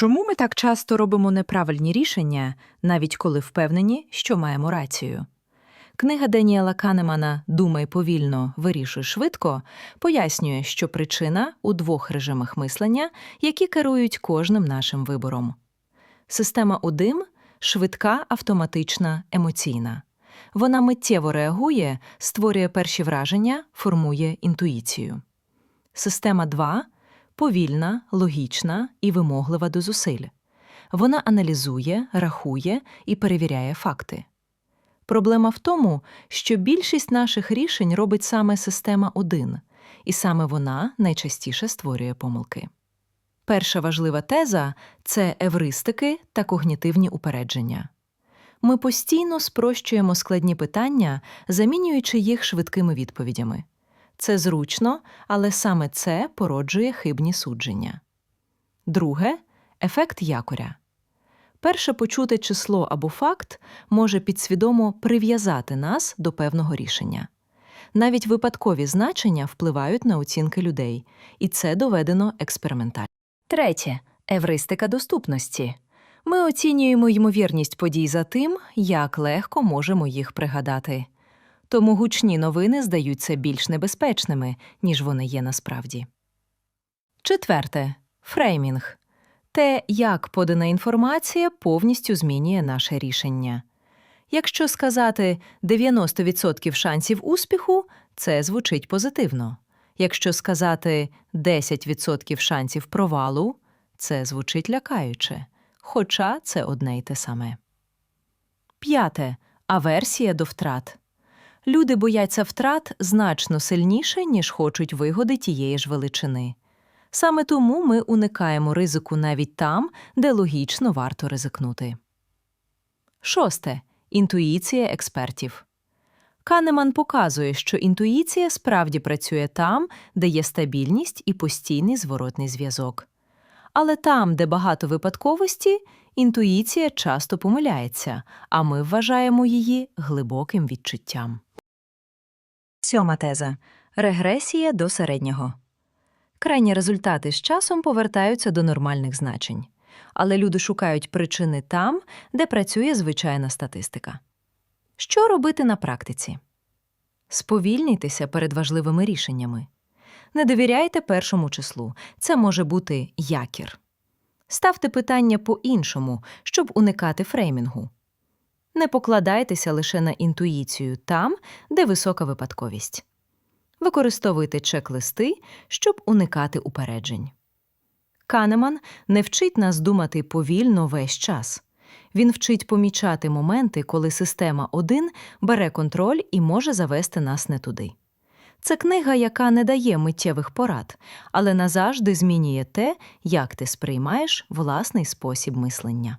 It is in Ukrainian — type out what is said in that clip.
Чому ми так часто робимо неправильні рішення, навіть коли впевнені, що маємо рацію? Книга Деніела Канемана Думай повільно, вирішуй швидко пояснює, що причина у двох режимах мислення, які керують кожним нашим вибором. Система УДИМ швидка, автоматична, емоційна. Вона миттєво реагує, створює перші враження, формує інтуїцію. Система 2 повільна, логічна і вимоглива до зусиль. Вона аналізує, рахує і перевіряє факти. Проблема в тому, що більшість наших рішень робить саме система 1, і саме вона найчастіше створює помилки. Перша важлива теза це евристики та когнітивні упередження. Ми постійно спрощуємо складні питання, замінюючи їх швидкими відповідями. Це зручно, але саме це породжує хибні судження. Друге ефект якоря. Перше почуте число або факт може підсвідомо прив'язати нас до певного рішення. Навіть випадкові значення впливають на оцінки людей, і це доведено експериментально. Третє евристика доступності. Ми оцінюємо ймовірність подій за тим, як легко можемо їх пригадати. Тому гучні новини здаються більш небезпечними, ніж вони є насправді. Четверте фреймінг. Те, як подана інформація, повністю змінює наше рішення. Якщо сказати 90% шансів успіху, це звучить позитивно. Якщо сказати 10% шансів провалу, це звучить лякаюче, хоча це одне й те саме. П'яте аверсія до втрат. Люди бояться втрат значно сильніше, ніж хочуть вигоди тієї ж величини. Саме тому ми уникаємо ризику навіть там, де логічно варто ризикнути. Шосте інтуїція експертів. Канеман показує, що інтуїція справді працює там, де є стабільність і постійний зворотний зв'язок. Але там, де багато випадковості, інтуїція часто помиляється, а ми вважаємо її глибоким відчуттям. Сьома теза регресія до середнього. Крайні результати з часом повертаються до нормальних значень, але люди шукають причини там, де працює звичайна статистика. Що робити на практиці? Сповільнітеся перед важливими рішеннями. Не довіряйте першому числу. Це може бути якір. Ставте питання по-іншому, щоб уникати фреймінгу. Не покладайтеся лише на інтуїцію там, де висока випадковість. Використовуйте чек-листи, щоб уникати упереджень. Канеман не вчить нас думати повільно весь час. Він вчить помічати моменти, коли система 1 бере контроль і може завести нас не туди. Це книга, яка не дає миттєвих порад, але назавжди змінює те, як ти сприймаєш власний спосіб мислення.